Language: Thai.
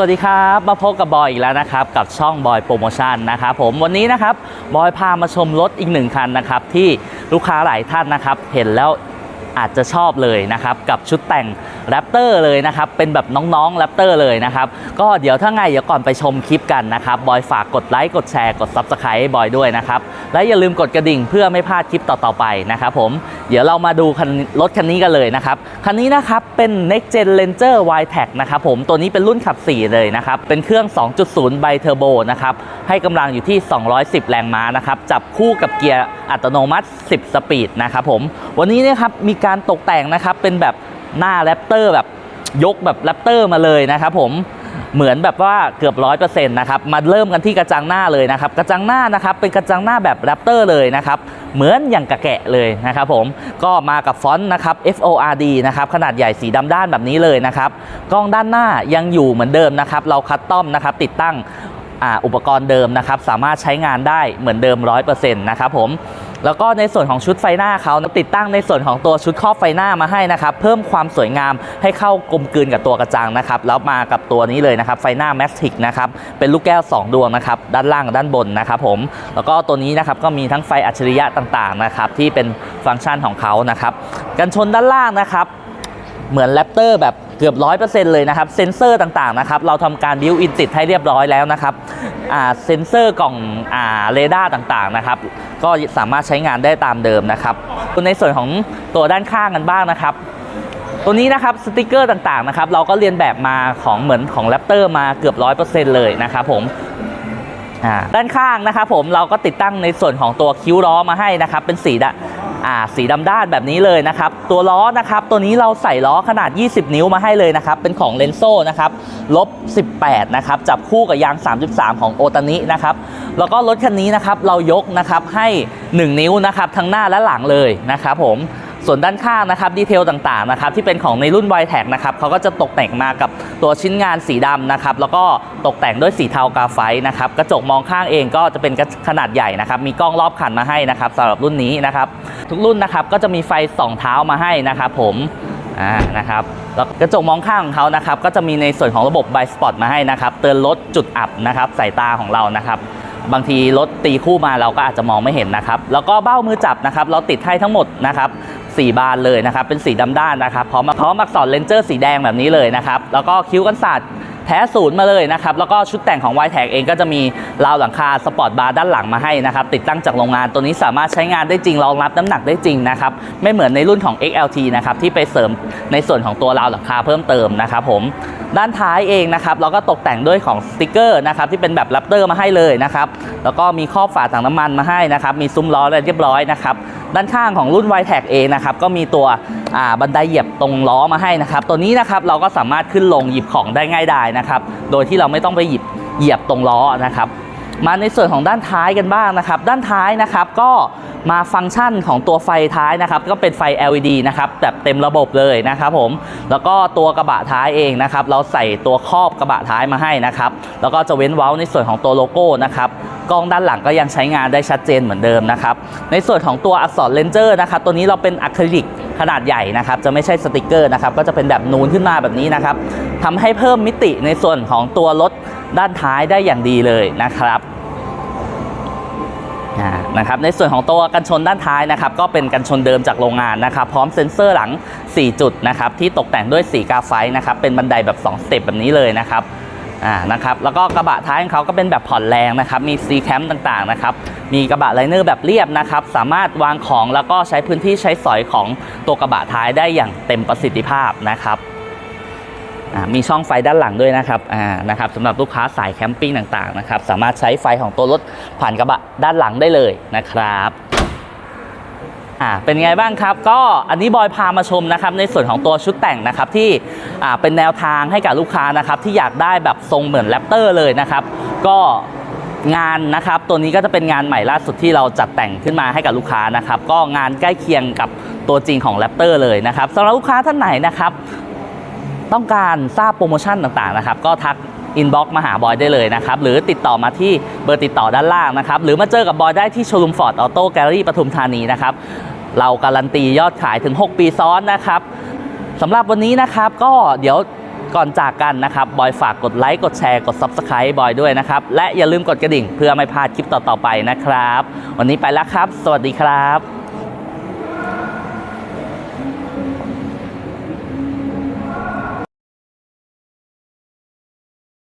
สวัสดีครับมาพบกับบอยอีกแล้วนะครับกับช่องบอยโปรโมชั่นนะครับผมวันนี้นะครับบอยพามาชมรถอีกหนึ่งคันนะครับที่ลูกค้าหลายท่านนะครับเห็นแล้วอาจจะชอบเลยนะครับกับชุดแต่งแรปเตอร์เลยนะครับเป็นแบบน้องๆแรปเตอร์เลยนะครับก็เดี๋ยวถ้าไงเดี๋ยวก่อนไปชมคลิปกันนะครับบอยฝากกดไลค์กดแชร์กด Subscribe บอยด้วยนะครับและอย่าลืมกดกระดิ่งเพื่อไม่พลาดคลิปต่อๆไปนะครับผม เดี๋ยวเรามาดูรถคันนี้กันเลยนะครับ คันนี้นะครับเป็น Next Gen Ranger y t e c นะครับผมตัวนี้เป็นรุ่นขับ 4 เลยนะครับ เป็นเครื่อง 2.0 ไบเทอร์โบนะครับ ให้กำลังอยู่ที่ 210 แรงม้านะครับ จับคู่กับเกียร์อัตโนมัติ 10 สปีดนะครับผม วันนี้นะครับมีการตกแต่งนะครับเป็นแบบหน้าแรปเตอร์แบบยกแบบแรปเตอร์มาเลยนะครับผม เหมือนแบบว่าเกือบร้อยเปอร์เซ็นต์นะครับมาเริ่มกันที่กระจังหน้าเลยนะครับกระจังหน้านะครับเป็นกระจังหน้าแบบแรปเตอร์เลยนะครับเหมือนอย่างกระแกะเลยนะครับผมก็มากับฟอนต์นะครับ FORD นะครับขนาดใหญ่สีดำด้านแบบนี้เลยนะครับกล้องด้านหน้ายังอยู่เหมือนเดิมนะครับเราคัสตอมนะครับติดตั้งอ,อุปกรณ์เดิมนะครับสามารถใช้งานได้เหมือนเดิม 100%นะครับผม แล้วก็ในส่วนของชุดไฟหน้าเขาติดตั้งในส่วนของตัวชุดครอบไฟหน้ามาให้นะครับ เพิ่มความสวยงามให้เข้ากลมกลืนกับตัวกระจังนะครับ แล้วมากับตัวนี้เลยนะครับ ไฟหน้าแมสติกนะครับ เป็นลูกแก้ว 2 ดวงนะครับ ด้านล่างด้านบนนะครับผม แล้วก็ตัวนี้นะครับก็มีทั้งไฟอัจฉริยะต่างๆนะครับที่เป็นฟังก์ชันของเขานะครับ กันชนด้านล่างนะครับ เหมือนแรปเตอร์แบบ เกือบ100%เลยนะครับเซ็นเซอร์ต่างๆนะครับเราทำการบิวอินติดให้เรียบร้อยแล้วนะครับเซ็นเซอร์กล่องเรดาร์ต่างๆนะครับก็สามารถใช้งานได้ตามเดิมนะครับในส่วนของตัวด้านข้างกันบ้างนะครับตัวนี้นะครับสติกเกอร์ต่างๆนะครับเราก็เรียนแบบมาของเหมือนของแรปเตอร์มาเกือบ100%เลยนะครับผมด้านข้างนะครับผมเราก็ติดตั้งในส่วนของตัวคิ้วล้อมาให้นะครับเป็นสีดะ อ่าสีดำด้านแบบนี้เลยนะครับ ตัวล้อนะครับ ตัวนี้เราใส่ล้อขนาด 20 นิ้วมาให้เลยนะครับ เป็นของเลนโซ่นะครับลบ 18 นะครับ จับคู่กับยาง 33 ของโอตานินะครับ แล้วก็รถคันนี้นะครับ เรายกนะครับให้ 1 นิ้วนะครับ ทั้งหน้าและหลังเลยนะครับผม ส่วนด้านข้างนะครับดีเทลต่างๆนะครับที่เป็นของในรุ่น y t e c นะครับเขาก็จะตกแต่งมากับตัวชิ้นงานสีดำนะครับแล้วก็ตกแต่งด้วยสีเทากาไฟนะครับกระจกมองข้างเองก็จะเป็นขนาดใหญ่นะครับมีกล้องรอบคันมาให้นะครับสำหรับรุ่นนี้นะครับทุกรุ่นนะครับก็จะมีไฟสองเท้ามาให้นะครับผมอ่านะครับแล้วกระจกมองข้างของเขานะครับก็จะมีในส่วนของระบบ b บสปอตมาให้นะครับเตือนลดจุดอับนะครับสายตาของเรานะครับ บางทีรถตีคู่มาเราก็อาจจะมองไม่เห็นนะครับแล้วก็เบ้ามือจับนะครับเราติดให้ทั้งหมดนะครับสี่บานเลยนะครับเป็นสีดำด้านนะครับพร้อมมาพร้อมอักษรเลนเจอร์สีแดงแบบนี้เลยนะครับแล้วก็คิ้วกันศาสตร์ แท้ศูนย์มาเลยนะครับ แล้วก็ชุดแต่งของ y t e c เองก็จะมีราวหลังคาสปอร์ตบาร์ด้านหลังมาให้นะครับ ติดตั้งจากโรงงานตัวนี้สามารถใช้งานได้จริงรองรับน้ำหนักได้จริงนะครับ ไม่เหมือนในรุ่นของ XLT นะครับ ที่ไปเสริมในส่วนของตัวราวหลังคาเพิ่มเติมนะครับผมด้านท้ายเองนะครับเราก็ตกแต่งด้วยของสติกเกอร์นะครับที่เป็นแบบแรปเตอร์มาให้เลยนะครับแล้วก็มีครอบฝาถังน้ำมันมาให้นะครับ มีซุ้มล้ออะไรเรียบร้อยนะครับ ด้านข้างของรุ่น y t e c เองนะครับ ก็มีตัวบันไดเหยียบตรงล้อมาให้นะครับ ตัวนี้นะครับเราก็สามารถขึ้นลงหยิบของได้ง่ายดายนะครับ โดยที่เราไม่ต้องไปหยิบเหยียบตรงล้อนะครับ มาในส่วนของด้านท้ายกันบ้างนะครับ ด้านท้ายนะครับก็มาฟังก์ชันของตัวไฟท้ายนะครับ ก็เป็นไฟ LED นะครับแบบเต็มระบบเลยนะครับผมแล้วก็ตัวกระบะท้ายเองนะครับ เราใส่ตัวครอบกระบะท้ายมาให้นะครับ แล้วก็จะเว้นเว้าในส่วนของตัวโลโก้นะครับ กล้องด้านหลังก็ยังใช้งานได้ชัดเจนเหมือนเดิมนะครับ ในส่วนของตัวอักษรเลนเจอร์นะครับตัวนี้เราเป็นอะคริลิกขนาดใหญ่นะครับจะไม่ใช่สติกเกอร์นะครับก็จะเป็นแบบนูนขึ้นมาแบบนี้นะครับทำให้เพิ่มมิติในส่วนของตัวรถด้านท้ายได้อย่างดีเลยนะครับนะครับในส่วนของตัวกันชนด้านท้ายนะครับก็เป็นกันชนเดิมจากโรงงานนะครับพร้อมเซ็นเซอร์หลัง 4 จุดนะครับที่ตกแต่งด้วยสีกาไฟนะครับเป็นบันไดแบบ 2 สเต็ปแบบนี้เลยนะครับ อ่านะครับแล้วก็กระบะท้ายของเขาก็เป็นแบบผ่อนแรงนะครับมีซีแคมต่างๆนะครับมีกระบะไลเนอร์แบบเรียบนะครับสามารถวางของแล้วก็ใช้พื้นที่ใช้สอยของตัวกระบะท้ายได้อย่างเต็มประสิทธิภาพนะครับอ่ามีช่องไฟด้านหลังด้วยนะครับอ่านะครับสำหรับลูกค้าสายแคมปิ้งต่างๆนะครับสามารถใช้ไฟของตัวรถผ่านกระบะด้านหลังได้เลยนะครับ อ่าเป็นไงบ้างครับ ก็อันนี้บอยพามาชมนะครับในส่วนของตัวชุดแต่งนะครับที่อ่าเป็นแนวทางให้กับลูกค้านะครับที่อยากได้แบบทรงเหมือนแรปเตอร์เลยนะครับก็งานนะครับตัวนี้ก็จะเป็นงานใหม่ล่าสุดที่เราจัดแต่งขึ้นมาให้กับลูกค้านะครับก็งานใกล้เคียงกับตัวจริงของแรปเตอร์เลยนะครับสำหรับลูกค้าท่านไหนนะครับต้องการทราบโปรโมชั่นต่างๆนะครับก็ทัก อินบ็อกมาหาบอยได้เลยนะครับ หรือติดต่อมาที่เบอร์ติดต่อด้านล่างนะครับ หรือมาเจอกับบอยได้ที่โชว์รูมฟอร์ดออโต้แกลเลอรี่ปทุมธานีนะครับ เราการันตียอดขายถึง 6 ปีซ้อนนะครับสำหรับวันนี้นะครับก็เดี๋ยวก่อนจากกันนะครับ บอยฝากกดไลค์ กดแชร์ กด Subscribe บอยด้วยนะครับ และอย่าลืมกดกระดิ่งเพื่อไม่พลาดคลิปต่อ ๆ ไปนะครับ วันนี้ไปแล้วครับ สวัสดีครับ